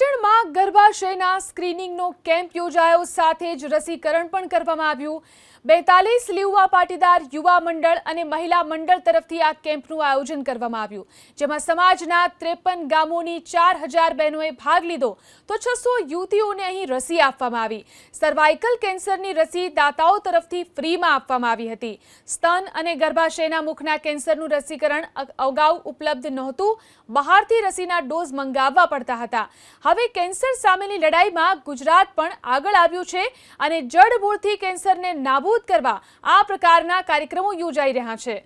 પાટણમાં ગર્ભાશયના સ્ક્રીનિંગનો કેમ્પ યોજાયો. સાથે જ રસીકરણ પણ કરવામાં આવ્યું. બેતાલીસ લીવવા પાટીદાર યુવા મંડળ અને મહિલા મંડળ તરફથી આ કેમ્પનું આયોજન કરવામાં આવ્યું. જેમાં સમાજના ત્રેપન ગામોની ચાર હજાર બહેનોએ ભાગ લીધો. તો છસો યુવતીઓને અહીં રસી આપવામાં આવી. સર્વાઇકલ કેન્સરની રસી દાતાઓ તરફથી ફ્રીમાં આપવામાં આવી હતી. સ્તન અને ગર્ભાશયના મુખના કેન્સરનું રસીકરણ અગાઉ ઉપલબ્ધ નહોતું. બહારથી રસીના ડોઝ મંગાવવા પડતા હતા. હવે કેન્સર સામેની લડાઈમાં ગુજરાત પણ આગળ આવ્યું છે અને જડમૂળથી કેન્સરને નાબૂદ કરવા આ પ્રકારના કાર્યક્રમો યોજાઈ રહ્યા છે.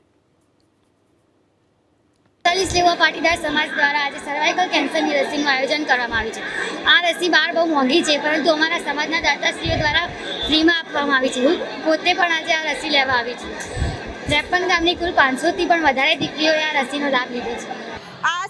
ચાલીસ લેવા પાટીદાર સમાજ દ્વારા આજે સર્વાઇકલ કેન્સરની રસીનું આયોજન કરવામાં આવ્યું છે. આ રસી બહાર બહુ મોંઘી છે, પરંતુ અમારા સમાજના દાતાશ્રીઓ દ્વારા ફ્રીમાં આપવામાં આવી છે. હું પોતે પણ આજે આ રસી લેવા આવી છું. ત્રેપન ગામની કુલ પાંચસોથી પણ વધારે દીકરીઓએ આ રસીનો લાભ લીધો છે.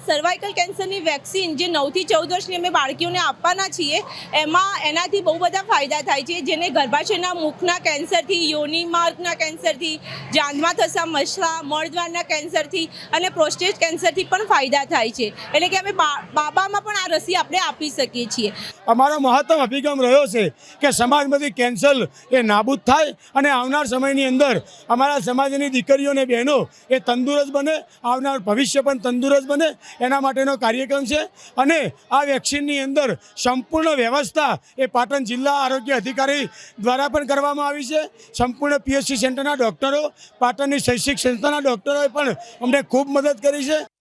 સર્વાઇકલ કેન્સરની વેક્સિન જે નવથી ચૌદ વર્ષની અમે બાળકીઓને આપવાના છીએ, એમાં એનાથી બહુ બધા ફાયદા થાય છે. જેને ગર્ભાશયના મુખના કેન્સરથી, યોની માર્ગના કેન્સરથી જાંઘમાં થતા મસલા મળદ્વારના કેન્સરથી અને પ્રોસ્ટેટ કેન્સરથી પણ ફાયદા થાય છે. એટલે કે અમે બાબામાં પણ આ રસી આપણે આપી શકીએ છીએ. અમારો મહત્તમ અભિગમ રહ્યો છે કે સમાજમાંથી કેન્સર એ નાબૂદ થાય અને આવનાર સમયની અંદર અમારા સમાજની દીકરીઓ અને બહેનો એ તંદુરસ્ત બને, આવનાર ભવિષ્ય પણ તંદુરસ્ત બને એના માટેનો કાર્યક્રમ છે. અને આ વેક્સિનની અંદર સંપૂર્ણ વ્યવસ્થા એ પાટણ જિલ્લા આરોગ્ય અધિકારી દ્વારા પણ કરવામાં આવી છે. સંપૂર્ણ પીએચસી સેન્ટરના ડૉક્ટરો, પાટણની શૈક્ષિક સંસ્થાના ડૉક્ટરોએ પણ અમને ખૂબ મદદ કરી છે.